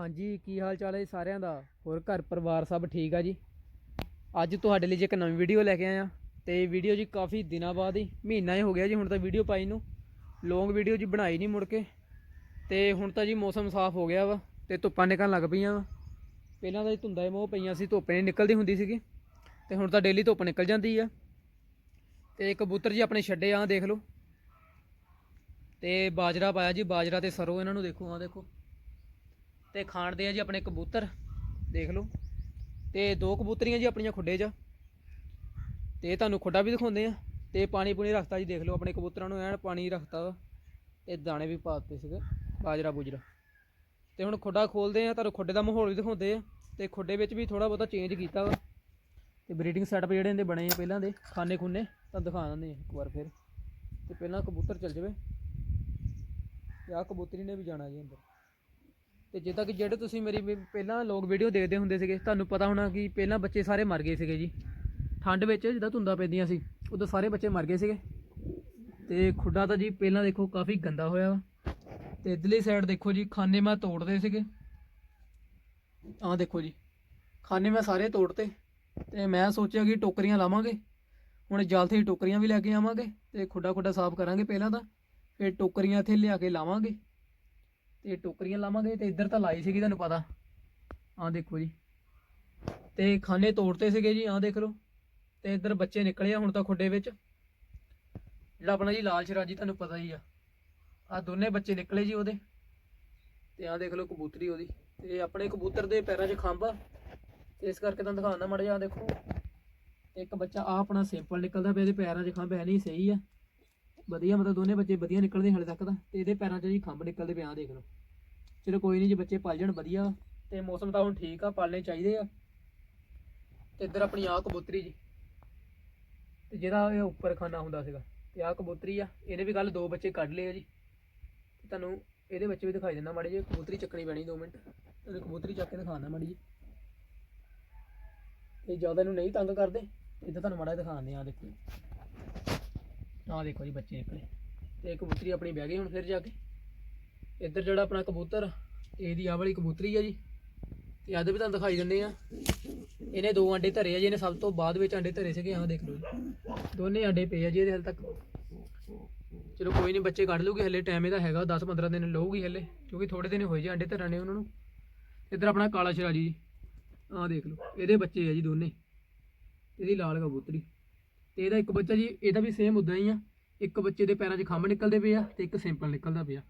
ਹਾਂਜੀ, ਕੀ ਹਾਲ ਚਾਲ ਹੈ ਜੀ ਸਾਰਿਆਂ ਦਾ? ਹੋਰ ਘਰ ਪਰਿਵਾਰ ਸਭ ਠੀਕ ਆ ਜੀ? ਅੱਜ ਤੁਹਾਡੇ ਲਈ ਜੀ ਇੱਕ ਨਵੀਂ ਵੀਡੀਓ ਲੈ ਕੇ ਆਇਆ। ਤੇ ਵੀਡੀਓ ਜੀ ਕਾਫੀ ਦਿਨਾਂ ਬਾਅਦ ਹੀ, ਮਹੀਨਾ ਹੀ ਹੋ ਗਿਆ ਜੀ ਹੁਣ ਤਾਂ ਵੀਡੀਓ ਪਾਈ ਨੂੰ। ਲੌਂਗ ਵੀਡੀਓ ਜੀ ਬਣਾਈ ਨਹੀਂ ਮੁੜ ਕੇ। ਤੇ ਹੁਣ ਤਾਂ ਜੀ ਮੌਸਮ ਸਾਫ਼ ਹੋ ਗਿਆ ਵਾ ਤੇ ਧੁੱਪਾਂ ਨਿਕਲਣ ਲੱਗ ਪਈਆਂ ਵਾ। ਪਹਿਲਾਂ ਤਾਂ ਜੀ ਧੁੰਦਾਂ ਹੀ ਮੋਹ ਪਈਆਂ ਸੀ, ਧੁੱਪ ਨਹੀਂ ਨਿਕਲਦੀ ਹੁੰਦੀ ਸੀਗੀ। ਤੇ ਹੁਣ ਤਾਂ ਡੇਲੀ ਧੁੱਪ ਨਿਕਲ ਜਾਂਦੀ ਆ। ਤੇ ਕਬੂਤਰ ਜੀ ਆਪਣੇ ਛੱਡੇ ਆ ਦੇਖ ਲਓ। ਤੇ ਬਾਜਰਾ ਪਾਇਆ ਜੀ, ਬਾਜਰਾ ਤੇ ਸਰੋਂ ਇਹਨਾਂ ਨੂੰ ਦੇਖੋ ਆ ਦੇਖੋ। ਤੇ ਖਾਣ ਦੇ ਆ ਜੀ ਆਪਣੇ ਕਬੂਤਰ, ਦੇਖ ਲਓ। ਤੇ ਦੋ ਕਬੂਤਰੀਆਂ ਜੀ ਆਪਣੀਆਂ ਖੁੱਡੇ 'ਚ। ਤੇ ਤੁਹਾਨੂੰ ਖੁੱਡਾ ਵੀ ਦਿਖਾਉਂਦੇ ਆ। ਤੇ ਪਾਣੀ ਪੂਣੀ ਰੱਖਤਾ ਜੀ, ਦੇਖ ਲਓ ਆਪਣੇ ਕਬੂਤਰਾਂ ਨੂੰ, ਐਨ ਪਾਣੀ ਰੱਖਤਾ ਵਾ। ਤੇ ਦਾਣੇ ਵੀ ਪਾ ਦਿੱਤੇ ਸੀਗੇ, ਬਾਜਰਾ ਬੁਜਰਾ। ਤੇ ਹੁਣ ਖੁੱਡਾ ਖੋਲਦੇ ਆ, ਤੁਹਾਨੂੰ ਖੁੱਡੇ ਦਾ ਮਾਹੌਲ ਵੀ ਦਿਖਾਉਂਦੇ ਆ। ਤੇ ਖੁੱਡੇ ਵਿੱਚ ਵੀ ਥੋੜਾ ਬਹੁਤਾ ਚੇਂਜ ਕੀਤਾ ਵਾ। ਤੇ ਬਰੀਡਿੰਗ ਸੈਟਅਪ ਜਿਹੜੇ ਇਹਦੇ ਬਣੇ ਆ ਪਹਿਲਾਂ ਦੇ ਖਾਨੇ ਖੁੰਨੇ ਤਾਂ ਦਿਖਾ ਦਿੰਦੇ ਆ ਇੱਕ ਵਾਰ ਫਿਰ। ਤੇ ਪਹਿਲਾਂ ਕਬੂਤਰ ਚੱਲ ਜਾਵੇ। ਤੇ ਆਹ ਕਬੂਤਰੀ ਨੇ ਵੀ ਜਾਣਾ ਜੀ ਅੰਦਰ। ਤੇ ਜਿੱਦਾਂ ਕਿ ਜਿਹੜੇ ਤੁਸੀਂ ਮੇਰੀ ਵੀ ਪਹਿਲਾਂ ਲੋਕ ਵੀਡੀਓ ਦੇਖਦੇ ਹੁੰਦੇ ਸੀਗੇ, ਤੁਹਾਨੂੰ ਪਤਾ ਹੋਣਾ ਕਿ ਪਹਿਲਾਂ ਬੱਚੇ ਸਾਰੇ ਮਰ ਗਏ ਸੀਗੇ ਜੀ। ਠੰਡ ਵਿੱਚ ਜਿੱਦਾਂ ਧੁੰਦਾਂ ਪੈਂਦੀਆਂ ਸੀ, ਉਦੋਂ ਸਾਰੇ ਬੱਚੇ ਮਰ ਗਏ ਸੀਗੇ। ਤੇ ਖੁੱਡਾ ਤਾਂ ਜੀ ਪਹਿਲਾਂ ਦੇਖੋ ਕਾਫੀ ਗੰਦਾ ਹੋਇਆ ਵਾ। ਤੇ ਇਧਰਲੀ ਸਾਈਡ ਦੇਖੋ ਜੀ, ਖਾਨੇ ਮੈਂ ਤੋੜਦੇ ਸੀਗੇ। ਆਹ ਦੇਖੋ ਜੀ, ਖਾਨੇ ਮੈਂ ਸਾਰੇ ਤੋੜਤੇ। ਤੇ ਮੈਂ ਸੋਚਿਆ ਕਿ ਟੋਕਰੀਆਂ ਲਾਵਾਂਗੇ। ਹੁਣ ਜਲਦੀ ਹੀ ਟੋਕਰੀਆਂ ਵੀ ਲੈ ਕੇ ਆਵਾਂਗੇ ਤੇ ਖੁੱਡਾ ਖੁੱਡਾ ਸਾਫ਼ ਕਰਾਂਗੇ ਪਹਿਲਾਂ ਤਾਂ। ਫਿਰ ਟੋਕਰੀਆਂ ਇੱਥੇ ਲਿਆ ਕੇ ਲਾਵਾਂਗੇ। ਤੇ ਟੋਕਰੀਆਂ ਲਾਵਾਂਗੇ ਤੇ ਇੱਧਰ ਤਾਂ ਲਾਈ ਸੀਗੀ ਤੁਹਾਨੂੰ ਪਤਾ। ਆਹ ਦੇਖੋ ਜੀ। ਤੇ ਖਾਨੇ ਤੋੜਤੇ ਸੀਗੇ ਜੀ, ਆਹ ਦੇਖ ਲਓ। ਤੇ ਇੱਧਰ ਬੱਚੇ ਨਿਕਲੇ ਆ ਹੁਣ ਤਾਂ ਖੁੱਡੇ ਵਿੱਚ। ਜਿਹੜਾ ਆਪਣਾ ਜੀ ਲਾਲ ਸ਼ਰਾਜੀ ਤੁਹਾਨੂੰ ਪਤਾ ਹੀ ਆ। ਆ ਦੋਨੇ ਬੱਚੇ ਨਿਕਲੇ ਜੀ ਉਹਦੇ। ਤੇ ਆਹ ਦੇਖ ਲਓ ਕਬੂਤਰੀ ਉਹਦੀ। ਤੇ ਆਪਣੇ ਕਬੂਤਰ ਦੇ ਪੈਰਾਂ 'ਚ ਖੰਭ ਆ। ਤੇ ਇਸ ਕਰਕੇ ਤੁਹਾਨੂੰ ਦਿਖਾਉਂਦਾ ਮੜ ਜਾ ਦੇਖੋ। ਤੇ ਇੱਕ ਬੱਚਾ ਆ ਆਪਣਾ ਸਿੰਪਲ ਨਿਕਲਦਾ ਪਿਆ, ਇਹਦੇ ਪੈਰਾਂ 'ਚ ਖੰਭ ਹੈ ਨਹੀਂ, ਸਹੀ ਆ। ਵਧੀਆ, ਮਤਲਬ ਦੋਨੇ ਬੱਚੇ ਵਧੀਆ ਨਿਕਲਦੇ ਹਾਲੇ ਤੱਕ ਤਾਂ। ਤੇ ਇਹਦੇ ਪੈਰਾਂ 'ਚ ਜੀ ਖੰਭ ਨਿਕਲਦੇ ਪਿਆ ਦੇਖ ਲਓ। ਚਲੋ ਕੋਈ ਨਹੀਂ ਜੀ, ਬੱਚੇ ਪਲ ਜਾਣ ਵਧੀਆ। ਵਾ। ਤੇ ਮੌਸਮ ਤਾਂ ਹੁਣ ਠੀਕ ਆ, ਪਾਲਣੇ ਚਾਹੀਦੇ ਆ। ਤੇ ਇੱਧਰ ਆਪਣੀ ਆਹ ਕਬੂਤਰੀ ਜੀ। ਤੇ ਜਿਹਦਾ ਇਹ ਉੱਪਰ ਖਾਨਾ ਹੁੰਦਾ ਸੀਗਾ, ਤੇ ਆਹ ਕਬੂਤਰੀ ਆ, ਇਹਨੇ ਵੀ ਕੱਲ ਦੋ ਬੱਚੇ ਕੱਢ ਲਏ ਆ ਜੀ। ਤੁਹਾਨੂੰ ਇਹਦੇ ਬੱਚੇ ਵੀ ਦਿਖਾਈ ਦਿੰਦਾ ਮਾੜੀ ਜੀ ਕਬੂਤਰੀ ਚੱਕਣੀ ਪੈਣੀ 2 ਮਿੰਟ। ਤੇ ਕਬੂਤਰੀ ਚੱਕ ਕੇ ਦਿਖਾਉਂਦਾ ਮਾੜੀ ਜੀ ਤੇ ਜ਼ਿਆਦਾ ਇਹਨੂੰ ਨਹੀਂ ਤੰਗ ਕਰਦੇ, ਇੱਧਰ ਤੁਹਾਨੂੰ ਮਾੜਾ ਜਿਹਾ ਦਿਖਾਉਂਦੇ ਆ ਦੇਖੋ। ਆਹ ਦੇਖੋ ਜੀ ਬੱਚੇ ਨਿਕਲੇ ਤੇ ਕਬੂਤਰੀ ਆਪਣੀ ਬਹਿ ਗਈ ਹੁਣ ਫਿਰ ਜਾ ਕੇ। ਇੱਧਰ ਜਿਹੜਾ ਆਪਣਾ ਕਬੂਤਰ, ਇਹਦੀ ਆਹ ਵਾਲੀ ਕਬੂਤਰੀ ਆ ਜੀ। ਤੇ ਅੱਜ ਵੀ ਤੁਹਾਨੂੰ ਦਿਖਾਈ ਦਿੰਦੇ ਆ। ਇਹਨੇ ਦੋ ਆਂਡੇ ਧਰੇ ਆ ਜੀ, ਇਹਨੇ ਸਭ ਤੋਂ ਬਾਅਦ ਵਿੱਚ ਆਂਡੇ ਧਰੇ ਸੀਗੇ, ਆਹ ਦੇਖ ਲਓ ਜੀ। ਦੋਨੇ ਆਂਡੇ ਪਏ ਆ ਜੀ ਇਹਦੇ ਹਾਲੇ ਤੱਕ। ਚਲੋ ਕੋਈ ਨਹੀਂ, ਬੱਚੇ ਕੱਢ ਲੂਗੀ ਹਲੇ, ਟਾਈਮ ਇਹਦਾ ਹੈਗਾ 10-15 ਦਿਨ ਲਊਗੀ ਹਲੇ, ਕਿਉਂਕਿ ਥੋੜੇ ਦਿਨ ਹੋਏ ਜੀ ਆਂਡੇ ਧਰਾਂ ਨੇ ਉਹਨਾਂ ਨੂੰ। ਇੱਧਰ ਆਪਣਾ ਕਾਲਾ ਸ਼ਰਾਜੀ ਜੀ, ਆਹ ਦੇਖ ਲਓ, ਇਹਦੇ ਬੱਚੇ ਆ ਜੀ ਦੋਨੇ। ਇਹਦੀ ਲਾਲ ਕਬੂਤਰੀ। ਤੇ ਇਹਦਾ ਇੱਕ ਬੱਚਾ ਜੀ, ਇਹਦਾ ਵੀ ਸੇਮ ਉਦਾਂ ਹੀ ਆ। ਇੱਕ ਬੱਚੇ ਦੇ ਪੈਰਾਂ 'ਚ ਖੰਭ ਨਿਕਲਦੇ ਪਏ ਆ ਤੇ ਇੱਕ ਸਿੰਪਲ ਨਿਕਲਦਾ ਪਿਆ।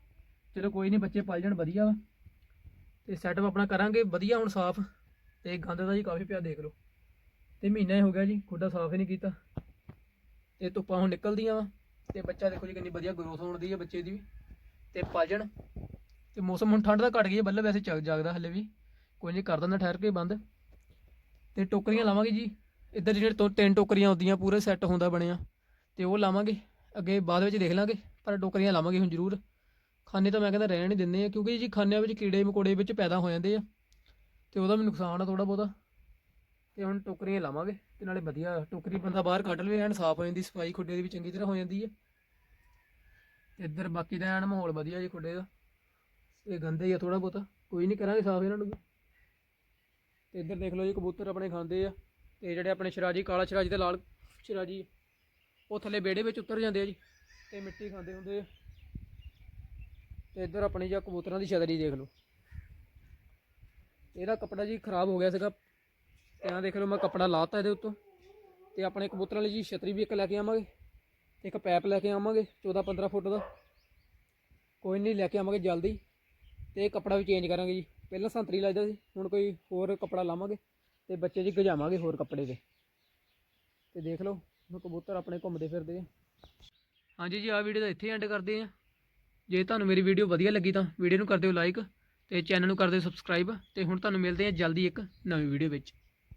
ਚਲੋ ਕੋਈ ਨਹੀਂ ਬੱਚੇ ਪਲ ਜਾਣ, ਵਧੀਆ ਵਾ। ਤੇ ਸੈਟਅਪ ਆਪਣਾ ਕਰਾਂਗੇ, ਵਧੀਆ ਹੁਣ ਸਾਫ਼। ਤੇ ਗੰਦ ਦਾ ਜੀ ਕਾਫੀ ਪਿਆ, ਦੇਖ ਲਓ। ਤੇ ਮਹੀਨਾ ਹੀ ਹੋ ਗਿਆ ਜੀ, ਖੁੱਡਾ ਸਾਫ਼ ਹੀ ਨਹੀਂ ਕੀਤਾ। ਤੇ ਧੁੱਪਾਂ ਹੁਣ ਨਿਕਲਦੀਆਂ ਵਾ। ਤੇ ਬੱਚਾ ਦੇਖੋ ਜੀ, ਕਿੰਨੀ ਵਧੀਆ ਗਰੋਥ ਹੋਣ ਦੀ ਹੈ ਬੱਚੇ ਦੀ ਵੀ। ਤੇ ਪਲ ਜਾਣ। ਤੇ ਮੌਸਮ ਹੁਣ ਠੰਡ ਦਾ ਘਟ ਹੈ ਬੱਲੇ ਵੈਸੇ ਚੱਲ ਜਾਗਦਾ ਹਲੇ ਵੀ। ਕੋਈ ਨਹੀਂ ਕਰ ਦਿੰਦਾ ਠਹਿਰ ਕੇ ਬੰਦ। ਤੇ ਟੋਕਰੀਆਂ ਲਾਵਾਂਗੇ ਜੀ। ਇੱਧਰ ਜਿਹੜੇ ਤੋਂ ਤਿੰਨ ਟੋਕਰੀਆਂ ਹੁੰਦੀਆਂ ਪੂਰੇ ਸੈੱਟ ਹੁੰਦਾ ਬਣਿਆ। ਤੇ ਉਹ ਲਾਵਾਂਗੇ, ਅੱਗੇ ਬਾਅਦ ਵਿੱਚ ਦੇਖ ਲਾਂਗੇ, ਪਰ ਟੋਕਰੀਆਂ ਲਾਵਾਂਗੇ ਹੁਣ ਜ਼ਰੂਰ। ਖਾਨੇ ਤਾਂ ਮੈਂ ਕਹਿੰਦਾ ਰਹਿਣ ਨਹੀਂ ਦਿੰਦੇ ਆ, ਕਿਉਂਕਿ ਜੀ ਖਾਨਿਆਂ ਵਿੱਚ ਕੀੜੇ ਮਕੌੜੇ ਵਿੱਚ ਪੈਦਾ ਹੋ ਜਾਂਦੇ ਆ। ਤੇ ਉਹਦਾ ਵੀ ਨੁਕਸਾਨ ਆ ਥੋੜਾ ਬਹੁਤਾ। ਤੇ ਹੁਣ ਟੋਕਰੀਆਂ ਲਾਵਾਂਗੇ, ਤੇ ਨਾਲੇ ਵਧੀਆ ਟੋਕਰੀ ਬੰਦਾ ਬਾਹਰ ਕੱਢ ਲਵੇ, ਐਨ ਸਾਫ਼ ਹੋ ਜਾਂਦੀ, ਸਫ਼ਾਈ ਖੁੱਡੇ ਦੀ ਵੀ ਚੰਗੀ ਤਰ੍ਹਾਂ ਹੋ ਜਾਂਦੀ ਹੈ ਤੇ ਇੱਧਰ ਬਾਕੀ ਦਾ ਐਨ ਮਾਹੌਲ ਵਧੀਆ ਜੀ ਖੁੱਡੇ ਦਾ। ਤੇ ਗੰਦੇ ਹੀ ਆ ਥੋੜਾ ਬਹੁਤਾ, ਕੋਈ ਨਹੀਂ ਕਰਾਂਗੇ ਸਾਫ਼ ਇਹਨਾਂ ਨੂੰ ਵੀ। ਤੇ ਇੱਧਰ ਦੇਖ ਲਓ ਜੀ, ਕਬੂਤਰ ਆਪਣੇ ਖਾਂਦੇ ਆ। ਤੇ ਜਿਹੜੇ ਆਪਣੇ ਸ਼ਰਾਜੀ, ਕਾਲਾ ਸ਼ਰਾਜੀ ਤੇ ਲਾਲ ਸ਼ਰਾਜੀ, ਉਹ ਥੱਲੇ ਬੇੜੇ ਵਿੱਚ ਉਤਰ ਜਾਂਦੇ ਆ ਜੀ ਤੇ ਮਿੱਟੀ ਖਾਂਦੇ ਹੁੰਦੇ ਆ। ਤੇ ਇੱਧਰ ਆਪਣੀ ਜਾਂ ਕਬੂਤਰਾਂ ਦੀ ਛਤਰੀ ਦੇਖ ਲਓ। ਇਹਦਾ ਕੱਪੜਾ ਜੀ ਖਰਾਬ ਹੋ ਗਿਆ ਸੀਗਾ। ਤੇ ਆਹ ਦੇਖ ਲਓ ਮੈਂ ਕੱਪੜਾ ਲਾਤਾ ਇਹਦੇ ਉੱਤੋਂ। ਤੇ ਆਪਣੇ ਕਬੂਤਰਾਂ ਲਈ ਜੀ ਛਤਰੀ ਵੀ ਇੱਕ ਲੈ ਕੇ ਆਵਾਂਗੇ ਤੇ ਇੱਕ ਪੈਪ ਲੈ ਕੇ ਆਵਾਂਗੇ 14 15 ਫੁੱਟ ਦਾ। ਕੋਈ ਨਹੀਂ ਲੈ ਕੇ ਆਵਾਂਗੇ ਜਲਦੀ। ਤੇ ਇਹ ਕੱਪੜਾ ਵੀ ਚੇਂਜ ਕਰਾਂਗੇ ਜੀ। ਪਹਿਲਾਂ ਸੰਤਰੀ ਲੱਗਦਾ ਸੀ, ਹੁਣ ਕੋਈ ਹੋਰ ਕੱਪੜਾ ਲਾਵਾਂਗੇ। ਤੇ ਬੱਚੇ ਜੀ ਗਜਾਵਾਂਗੇ ਹੋਰ ਕੱਪੜੇ ਦੇ। ਤੇ ਦੇਖ ਲਓ ਕਬੂਤਰ ਆਪਣੇ ਘੁੰਮਦੇ ਫਿਰਦੇ ਆ। ਹਾਂਜੀ ਜੀ, ਆਹ ਵੀਡੀਓ ਦਾ ਇੱਥੇ ਐਂਡ ਕਰਦੇ ਆ। ਜੇ ਤੁਹਾਨੂੰ ਮੇਰੀ ਵੀਡੀਓ ਵਧੀਆ ਲੱਗੀ ਤਾਂ ਵੀਡੀਓ ਨੂੰ ਕਰ ਦਿਓ ਲਾਈਕ ਤੇ ਚੈਨਲ ਨੂੰ ਕਰ ਦਿਓ ਸਬਸਕ੍ਰਾਈਬ ਤੇ ਹੁਣ ਤੁਹਾਨੂੰ ਮਿਲਦੇ ਆ ਜਲਦੀ ਇੱਕ ਨਵੀਂ ਵੀਡੀਓ ਵਿੱਚ।